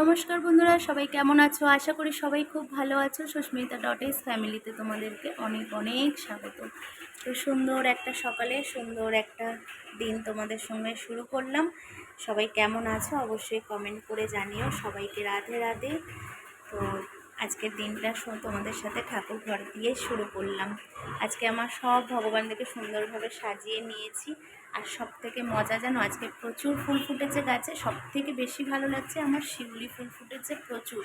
নমস্কার বন্ধুরা, সবাই কেমন আছো? আশা করি সবাই খুব ভালো আছো। সুস্মিতা ডট এস ফ্যামিলিতে তোমাদেরকে অনেক অনেক স্বাগত। তো সুন্দর একটা সকালে, সুন্দর একটা দিন তোমাদের সঙ্গে শুরু করলাম। সবাই কেমন আছো? অবশ্যই কমেন্ট করে জানিও। সবাইকে রাধে রাধে। তো আজকের দিনটা তোমাদের সাথে ঠাকুর ঘর দিয়ে শুরু করলাম। আজকে আমার সব ভগবানদেরকে সুন্দরভাবে সাজিয়ে নিয়েছি। আর সব থেকে মজা জানো, আজকে প্রচুর ফুল ফুটেছে গাছে সব থেকে বেশি ভালো লাগছে আমার শিউলি ফুল ফুটেছে প্রচুর।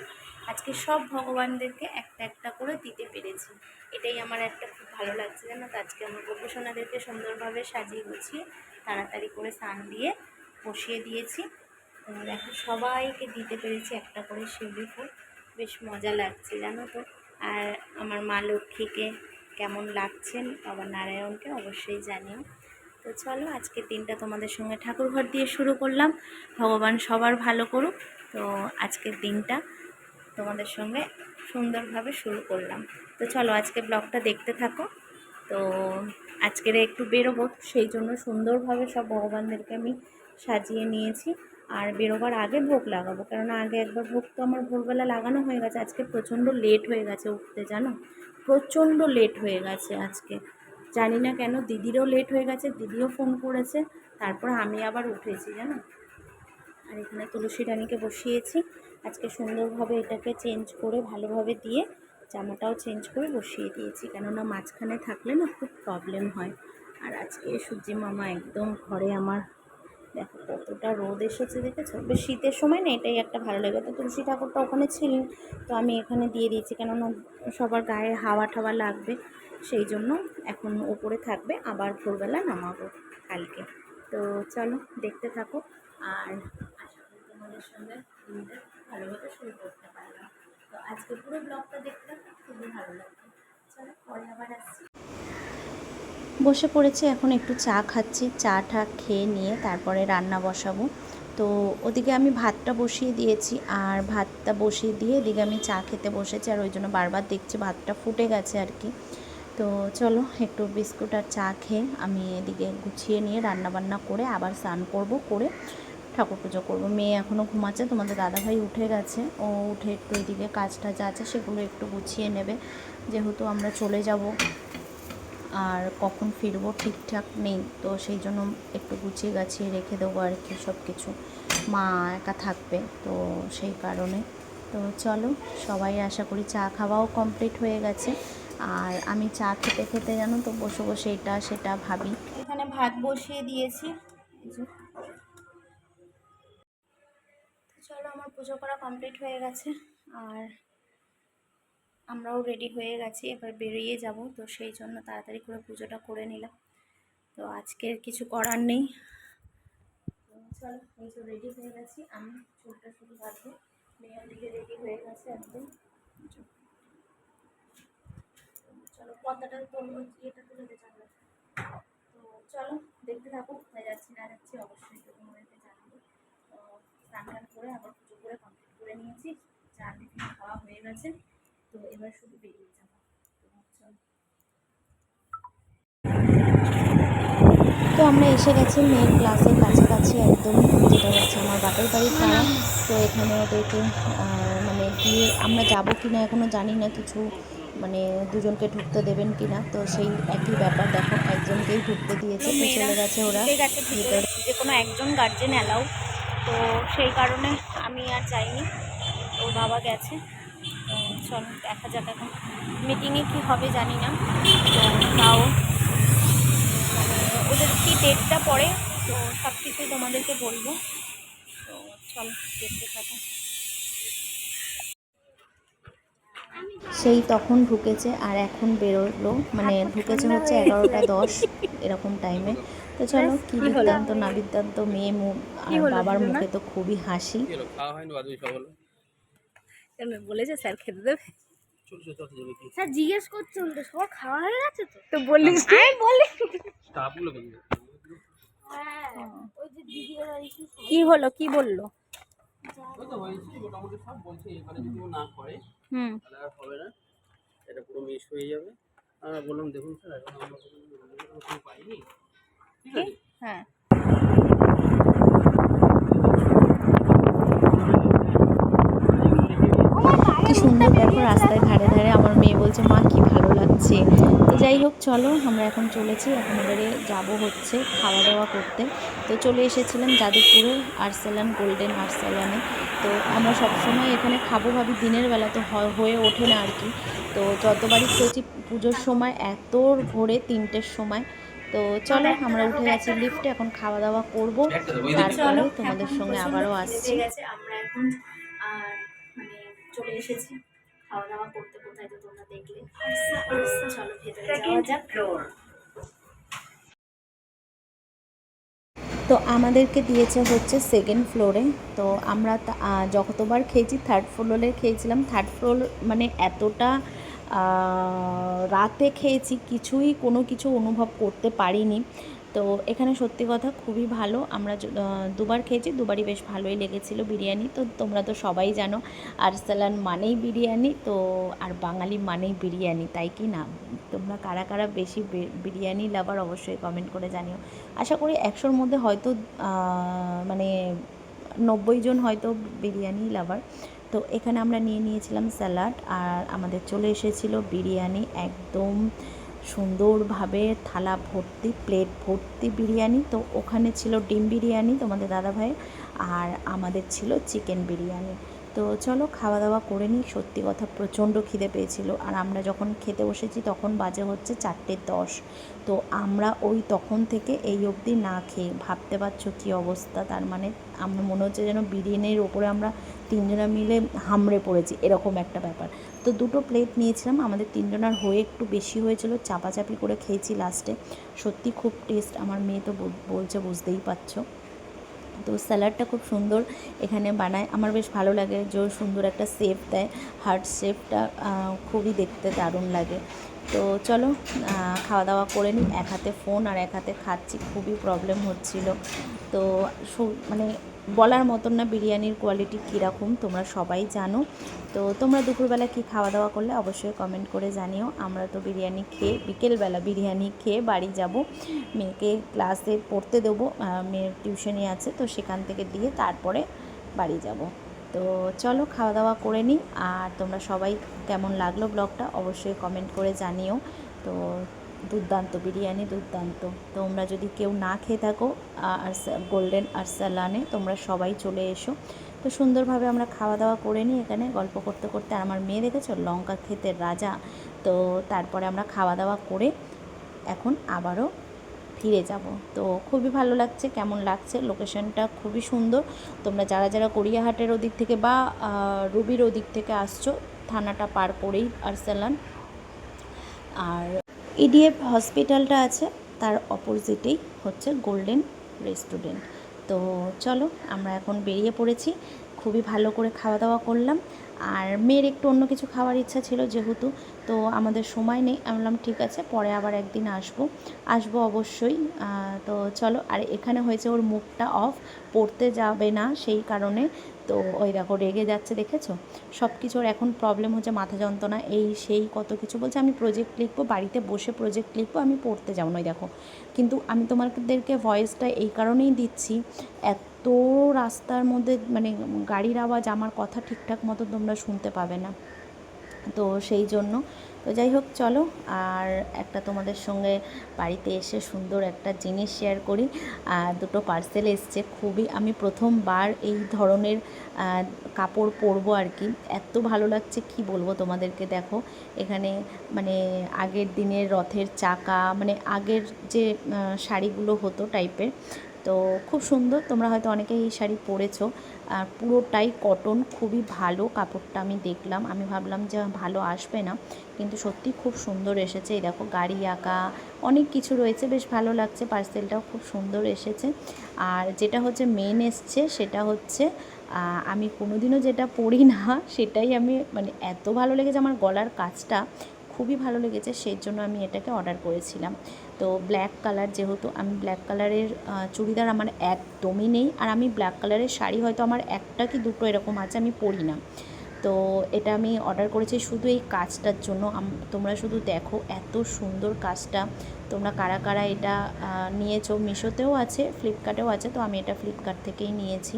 আজকে সব ভগবানদেরকে একটা একটা করে দিতে পেরেছি। এটাই আমার একটা খুব ভালো লাগছে জানো তো, আজকে আমার গোপসোনাদেরকে সুন্দরভাবে সাজিয়ে গুছিয়ে তাড়াতাড়ি করে স্নান দিয়ে বসিয়ে দিয়েছি। দেখো সবাইকে দিতে পেরেছি একটা করে শিউলি ফুল। বেশ মজা লাগছে, জানো তো? আর আমার মা লক্ষ্মীকে কেমন লাগছেন বাবা নারায়ণকে অবশ্যই জানিও। তো চলো, আজকের দিনটা তোমাদের সঙ্গে ঠাকুরঘর দিয়ে শুরু করলাম। ভগবান সবার ভালো করুক। তো আজকের দিনটা তোমাদের সঙ্গে সুন্দরভাবে শুরু করলাম। তো চলো, আজকে ব্লগটা দেখতে থাকো। তো আজকের একটু বেরোবো, সেই জন্য সুন্দরভাবে সব ভগবানদেরকে আমি সাজিয়ে নিয়েছি। আর বেরোবার আগে ভোগ লাগাবো। কেননা আগে একবার ভোগ তো আমার ভোরবেলা লাগানো হয়ে গেছে। আজকে প্রচণ্ড লেট হয়ে গেছে উঠতে, জানো? প্রচণ্ড লেট হয়ে গেছে আজকে। জানি না কেন, দিদিরও লেট হয়ে গেছে, দিদিও ফোন করেছে। তারপর আমি আবার উঠেছি, জানো? আর এখানে তুলসী রানীকে বসিয়েছি। আজকে সুন্দরভাবে এটাকে চেঞ্জ করে, ভালোভাবে দিয়ে জামাটাও চেঞ্জ করে বসিয়ে দিয়েছি। কেননা মাঝখানে থাকলে না খুব প্রবলেম হয়। আর আজকে সূর্যি মামা একদম ঘরে আমার দেখো কতটা রোদ এসেছে, দেখেছ? বেশ শীতের সময় না এটাই একটা ভালো লাগে। তো তুলসী ঠাকুরটা ওখানে ছিলেন, তো আমি এখানে দিয়ে দিয়েছি, কেননা সবার গায়ে হাওয়া ঠাওয়া লাগবে, সেই জন্য এখন ওপরে থাকবে, আবার ভোরবেলা নামাবো কালকে। তো চলো, দেখতে থাকো, আর আশা করি তোমাদের সঙ্গে ভালোভাবে শুরু করতে পারলাম। তো আজকে পুরো ব্লগটা দেখতে খুবই ভালো লাগবে চলো, পরে আবার আসছি। বসে পড়েছে, এখন একটু চা খাচ্ছি। চা টা খেয়ে নিয়ে তারপরে রান্না বসাবো। তো ওদিকে আমি ভাতটা বসিয়ে দিয়েছি, আর ভাতটা বসিয়ে দিয়ে এদিকে আমি চা খেতে বসেছি, আর ওই জন্য বারবার দেখছি ভাতটা ফুটে গেছে আর কি। তো চলো, একটু বিস্কুট আর চা খেয়ে আমি এদিকে গুছিয়ে নিয়ে রান্না বান্না করে আবার স্নান করব, করে ঠাকুর পুজো করব। মেয়ে এখনও ঘুমাচ্ছে, তোমাদের দাদাভাই উঠে গেছে। ও উঠে একটু এদিকে কাজটা যা আছে সেগুলো একটু গুছিয়ে নেবে। যেহেতু আমরা চলে যাব আর কখন ফিরবো ঠিকঠাক নেই, তো সেই জন্য একটু গুছিয়ে গাছিয়ে রেখে দেবো আর কি সব কিছু। মা একা থাকবে, তো সেই কারণে। তো চলো, সবাই আশা করি চা খাওয়াও কমপ্লিট হয়ে গেছে। আর আমি চা খেতে খেতে জানো তো বসে বসে এটা সেটা ভাবি। এখানে ভাত বসিয়ে দিয়েছি। চলো, আমার পুজো করা কমপ্লিট হয়ে গেছে। আর আমরাও রেডি হয়ে গেছি, এবার বেরিয়ে যাব। তো সেই জন্য তাড়াতাড়ি করে পুজোটা করে নিলাম। তো আজকের কিছু করার নেই। চলো, এই তো রেডি হয়ে গেছি। আমি চুলটা শুধু বাঁধবো। মেয়ের দিকে রেডি হয়ে গেছে একদম। চলো পর্দাটা তোর এটা তুলে দিতে আমরা তো চলো দেখতে থাকো কোথায় যাচ্ছি না যাচ্ছি অবশ্যই তো তোমাদেরকে জানাব তো স্নান টান করে আবার পুজো করে কমপ্লিট করে নিয়েছি চা টিফিন খাওয়া হয়ে গেছে তো এবার শুধু বেরিয়ে যাব তো চলো তো আমরা এসে গেছি মেয়ের ক্লাসের কাছাকাছি একদম যেটা হচ্ছে আমার বাপের বাড়ির পাড়া। তো এখানে ওদেরকে মানে দিয়ে আমরা যাব কি না এখনও জানি না কিছু মানে দুজনকে ঢুকতে দেবেন কি না তো সেই একই ব্যাপার দেখো একজনকেই ঢুকতে দিয়েছে তো চলে গেছে ওরা। যে কোনো একজন গার্জেন অ্যালাউ তো সেই কারণে আমি আর যাইনি। ওর বাবা গেছে। চলো দেখা যাক এখন। মিটিংয়ে কি হবে জানি না। তো তাও ওদের কি ডেটটা পড়ে তো সব কিছুই তোমাদেরকে বলব। তো চলো দেখতে থাকো। সেই তখন ঢুকেছে আর এখন বেরোলো। মানে ঢুকেছে হচ্ছে এগারোটা দশ এরকম টাইমে তো চলো কি বৃত্তান্ত না বৃত্তান্ত মেয়ে মুখ আর বাবার মুখে তো খুবই হাসি। বলেছে স্যার খেতে দেবে? ছোট কি? স্যার জিজ্ঞেস করছেন তো সবার খাওয়া হয়ে গেছে তো? তো বলিস আমি বলি। স্টাফগুলো কেন হ্যাঁ ওই যে দিদি কি হলো কি বলল? ওই তো বলছি মোটামুটি সব বলছে এখানে যদি ও না করে হুম। তাহলে আর হবে না। এটা পুরো মিস হয়ে যাবে। আমরা বললাম দেখুন স্যার এখন আমরা কোনো কোনো পাইনি। ঠিক আছে? হ্যাঁ। সুন্দর। দেখো রাস্তায় ধারে ধারে আমার মেয়ে বলছে মা কি ভালো লাগছে। তো যাই হোক চলো আমরা এখন চলেছি। এখন এবারে যাব হচ্ছে খাওয়া দাওয়া করতে। তো চলে এসেছিলাম যাদবপুরে আর্সেলান গোল্ডেন আর্সেলানে। তো আমরা সবসময় এখানে খাব ভাবি দিনের বেলা তো হয়- হয়ে ওঠে না আর কি। তো যতবারই খেয়েছি পুজোর সময় এত ভোরে তিনটের সময়। তো চলো আমরা উঠে গেছি লিফটে এখন খাওয়া দাওয়া করব তারপরে তোমাদের সঙ্গে আবারও আসছি। গেছে আমরা এখন আর চলে এসেছি। খাওয়া দাওয়া করতে কোথায় তো তোমরা দেখলে। চলো ভেতরে যাওয়া যাক। তো আমাদেরকে দিয়েছে হচ্ছে সেকেন্ড ফ্লোরে তো আমরা তা- যতবার খেয়েছি থার্ড ফ্লোরে খেয়েছিলাম। থার্ড ফ্লোর মানে এতটা রাতে খেয়েছি কিছুই কোনো কিছু অনুভব করতে পারিনি। তো এখানে সত্যি কথা খুবই ভালো। আমরা দুবার খেয়েছি, দুবারই বেশ ভালোই লেগেছিল বিরিয়ানি। তো তোমরা তো সবাই জানো, আরসালান মানেই বিরিয়ানি, তো আর বাঙালি মানেই বিরিয়ানি, তাই কি না? তোমরা কারা কারা বেশি বিরিয়ানি লাভার অবশ্যই কমেন্ট করে জানিও। আশা করি একশোর মধ্যে হয়তো মানে নব্বই জন হয়তো বিরিয়ানি লাভার। তো এখানে আমরা নিয়ে নিয়েছিলাম স্যালাড, আর আমাদের চলে এসেছিল বিরিয়ানি একদম সুন্দরভাবে থালা ভর্তি প্লেট ভর্তি বিরিয়ানি। তো ওখানে ছিল ডিম বিরিয়ানি তোমাদের দাদাভাই আর আমাদের ছিল চিকেন বিরিয়ানি। তো চলো খাওয়া দাওয়া করে নিই। সত্যি কথা প্রচণ্ড খিদে পেয়েছিল। আর আমরা যখন খেতে বসেছি তখন বাজে হচ্ছে চারটে দশ। তো আমরা ওই তখন থেকে এই অবধি না খেয়ে ভাবতে পারছ কী অবস্থা? তার মানে আমরা মনে হচ্ছে যেন বিরিয়ানির ওপরে আমরা তিনজনা মিলে হামড়ে পড়েছি, এরকম একটা ব্যাপার। তো দুটো প্লেট নিয়েছিলাম, আমাদের তিনজনার হয়ে একটু বেশি হয়েছিল, চাপাচাপি করে খেয়েছি লাস্টে সত্যি খুব টেস্ট আমার মেয়ে তো বলছে বুঝতেই পারছ। তো স্যালাডটা খুব সুন্দর এখানে বানায়। আমার বেশ ভালো লাগে যে সুন্দর একটা শেপ দেয়। হার্ট শেপটা খুবই দেখতে দারুণ লাগে। তো চলো খাওয়া দাওয়া করে নিই। এক হাতে ফোন আর এক হাতে খাচ্ছি। খুবই প্রবলেম হচ্ছিল। তো মানে বলার মতন না বিরিয়ানির কোয়ালিটি কীরকম, তোমরা সবাই জানো। তো তোমরা দুপুরবেলা কি খাওয়া দাওয়া করলে অবশ্যই কমেন্ট করে জানিও। আমরা তো বিরিয়ানি খেয়ে, বিকেলবেলা বিরিয়ানি খেয়ে বাড়ি যাব। মেয়েকে ক্লাসে পড়তে দেবো মেয়ের টিউশনি আছে, তো সেখান থেকে দিয়ে তারপরে বাড়ি যাব। তো চলো খাওয়া দাওয়া করে নিই। আর তোমরা সবাই কেমন লাগল ব্লগটা অবশ্যই কমেন্ট করে জানিও। তো দুর্দান্ত, বিরিয়ানি দুর্দান্ত। তোমরা যদি কেউ না খেয়ে থাকো আর গোল্ডেন আরসালানে তোমরা সবাই চলে এসো। তো সুন্দরভাবে আমরা খাওয়া দাওয়া করে নিই এখানে, গল্প করতে করতে। আর আমার মেয়ে দেখেছ? লঙ্কা খেতে রাজা। তো তারপরে আমরা খাওয়া দাওয়া করে এখন আবারও ফিরে যাব। তো খুবই ভালো লাগছে, কেমন লাগছে? লোকেশনটা খুবই সুন্দর। তোমরা যারা যারা গড়িয়াহাটের ওদিক থেকে বা রুবির ওদিক থেকে আসছো, থানাটা পার করেই আরসালান আর ইডিএফ হসপিটালটা আছে, তার অপোজিটেই হচ্ছে গোল্ডেন রেস্টুরেন্ট তো চলো, আমরা এখন বেরিয়ে পড়েছি। খুবই ভালো করে খাওয়া দাওয়া করলাম। আর মেয়ের একটু অন্য কিছু খাওয়ার ইচ্ছা ছিল যেহেতু, তো আমাদের সময় নেই। আমি বললাম, ঠিক আছে, পরে আবার একদিন আসব। আসব অবশ্যই। তো চলো, আর এখানে হয়েছে ওর মুখটা অফ, পড়তে যাবে না সেই কারণে। তো ওই দেখো, রেগে যাচ্ছে, দেখেছ? সব কিছুর এখন প্রবলেম হচ্ছে, মাথা যন্ত্রণা, এই সেই কত কিছু। বলছে, আমি প্রজেক্ট লিখব, বাড়িতে বসে প্রজেক্ট লিখব, আমি পড়তে যাব। না ওই দেখো, কিন্তু আমি তোমাদেরকে ভয়েসটা এই কারণেই দিচ্ছি, এত রাস্তার মধ্যে মানে গাড়ির আওয়াজ আমার কথা ঠিকঠাক মতো তোমরা শুনতে পাবে না। তো সেই জন্য, তো যাই হোক চলো, আর একটা তোমাদের সঙ্গে বাড়িতে এসে সুন্দর একটা জিনিস শেয়ার করি। আর দুটো পার্সেল এসছে। খুবই আমি প্রথমবার এই ধরনের কাপড় পরবো আর কি। এত ভালো লাগছে, কি বলব তোমাদেরকে? দেখো, এখানে মানে আগের দিনের রথের চাকা মানে আগের যে শাড়িগুলো হতো টাইপের তো খুব সুন্দর, তোমরা হয়তো অনেকেই এই শাড়ি পরেছো। আর পুরোটাই কটন খুবই ভালো কাপড়টা আমি দেখলাম। আমি ভাবলাম যে ভালো আসবে না, কিন্তু সত্যি খুব সুন্দর এসেছে। এই দেখো, গাড়ি আঁকা, অনেক কিছু রয়েছে, বেশ ভালো লাগছে। পার্সেলটাও খুব সুন্দর এসেছে। আর যেটা হচ্ছে মেন এসছে, সেটা হচ্ছে আমি কোনোদিনও যেটা পরি না, সেটাই আমি মানে এত ভালো লেগেছে আমার গলার কাজটা। খুবই ভালো লেগেছে, সেই জন্য আমি এটাকে অর্ডার করেছিলাম। তো ব্ল্যাক কালার যেহেতু, আমি ব্ল্যাক কালারের চুড়িদার আমার একদমই নেই। আর আমি ব্ল্যাক কালারের শাড়ি হয়তো আমার একটা কি দুটো এরকম আছে, আমি পরি না। তো এটা আমি অর্ডার করেছি শুধু এই কাজটার জন্য। তোমরা শুধু দেখো এত সুন্দর কাজটা। তোমরা কারা কারা এটা নিয়েছো? মিশোতেও আছে, ফ্লিপকার্টেও আছে, তো আমি এটা ফ্লিপকার্ট থেকেই নিয়েছি।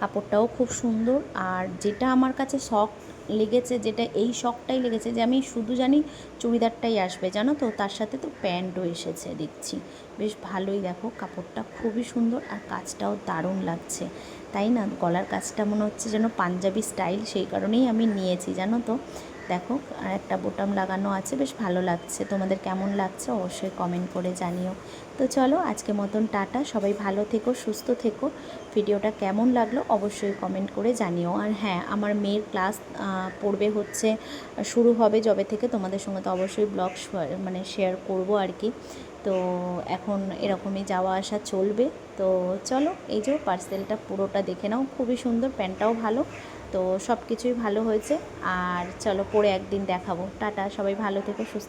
কাপড়টাও খুব সুন্দর। আর যেটা আমার কাছে শখ লেগেছে, যেটা এই শখটাই লেগেছে যে আমি শুধু জানি চুড়িদারটাই আসবে, জানো তো? তার সাথে তো প্যান্টও এসেছে, দেখছি। বেশ ভালোই দেখো, কাপড়টা খুবই সুন্দর আর কাজটাও দারুণ লাগছে। তাই না? গলার কাজটা মনে হচ্ছে যেন পাঞ্জাবি স্টাইল, সেই কারণেই আমি নিয়েছি, জানো তো? দেখো, আর একটা বোটাম লাগানো আছে, বেশ ভালো লাগছে। তোমাদের কেমন লাগছে অবশ্যই কমেন্ট করে জানিও। তো চলো আজকে মতন টাটা। সবাই ভালো থেকো, সুস্থ থেকো। ভিডিওটা কেমন লাগল অবশ্যই কমেন্ট করে জানিও। আর হ্যাঁ আমার মেয়ের ক্লাস পড়বে হচ্ছে, শুরু হবে যবে থেকে। তোমাদের সঙ্গে তো অবশ্যই ব্লগ মানে শেয়ার করব আর কি। তো এখন এরকমই যাওয়া আসা চলবে। তো চলো, এই যে পার্সেলটা পুরোটা দেখে নাও। খুবই সুন্দর প্যান্টটাও ভালো। তো সব কিছুই ভালো হয়েছে। আর চলো পরে একদিন দেখাবো। টাটা, সবাই ভালো থেকো, সুস্থ